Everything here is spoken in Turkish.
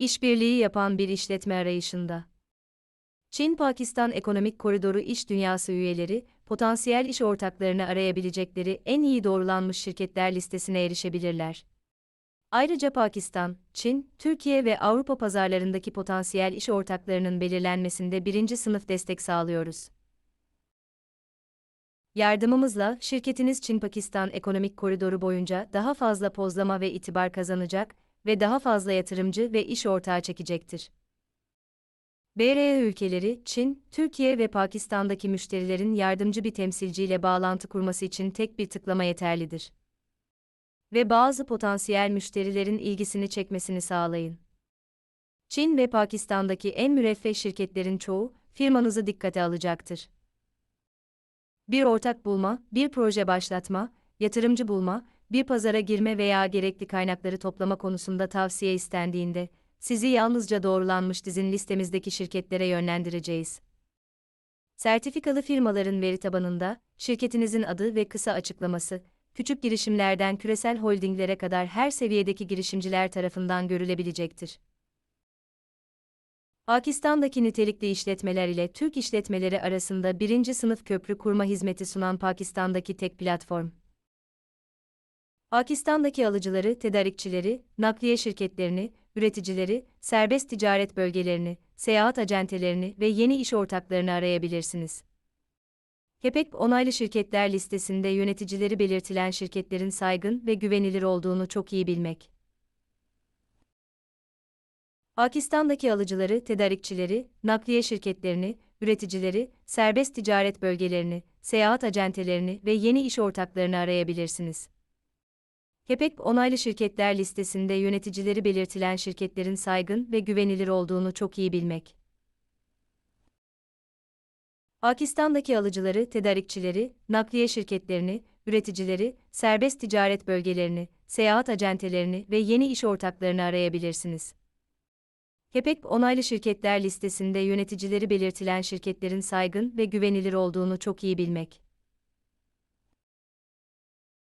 İşbirliği yapan bir işletme arayışında. Çin-Pakistan Ekonomik Koridoru İş Dünyası üyeleri, potansiyel iş ortaklarını arayabilecekleri en iyi doğrulanmış şirketler listesine erişebilirler. Ayrıca Pakistan, Çin, Türkiye ve Avrupa pazarlarındaki potansiyel iş ortaklarının belirlenmesinde birinci sınıf destek sağlıyoruz. Yardımımızla şirketiniz Çin-Pakistan ekonomik koridoru boyunca daha fazla pozlama ve itibar kazanacak ve daha fazla yatırımcı ve iş ortağı çekecektir. BRE ülkeleri, Çin, Türkiye ve Pakistan'daki müşterilerin yardımcı bir temsilciyle bağlantı kurması için tek bir tıklama yeterlidir. Ve bazı potansiyel müşterilerin ilgisini çekmesini sağlayın. Çin ve Pakistan'daki en müreffeh şirketlerin çoğu, firmanızı dikkate alacaktır. Bir ortak bulma, bir proje başlatma, yatırımcı bulma, bir pazara girme veya gerekli kaynakları toplama konusunda tavsiye istendiğinde, sizi yalnızca doğrulanmış dizin listemizdeki şirketlere yönlendireceğiz. Sertifikalı firmaların veri tabanında, şirketinizin adı ve kısa açıklaması, küçük girişimlerden küresel holdinglere kadar her seviyedeki girişimciler tarafından görülebilecektir. Pakistan'daki nitelikli işletmeler ile Türk işletmeleri arasında birinci sınıf köprü kurma hizmeti sunan Pakistan'daki tek platform. Pakistan'daki alıcıları, tedarikçileri, nakliye şirketlerini, üreticileri, serbest ticaret bölgelerini, seyahat acentelerini ve yeni iş ortaklarını arayabilirsiniz. KEPEK onaylı şirketler listesinde yöneticileri belirtilen şirketlerin saygın ve güvenilir olduğunu çok iyi bilmek. Pakistan'daki alıcıları, tedarikçileri, nakliye şirketlerini, üreticileri, serbest ticaret bölgelerini, seyahat acentelerini ve yeni iş ortaklarını arayabilirsiniz. KEPEK onaylı şirketler listesinde yöneticileri belirtilen şirketlerin saygın ve güvenilir olduğunu çok iyi bilmek. Pakistan'daki alıcıları, tedarikçileri, nakliye şirketlerini, üreticileri, serbest ticaret bölgelerini, seyahat acentelerini ve yeni iş ortaklarını arayabilirsiniz. KEPEK onaylı şirketler listesinde yöneticileri belirtilen şirketlerin saygın ve güvenilir olduğunu çok iyi bilmek.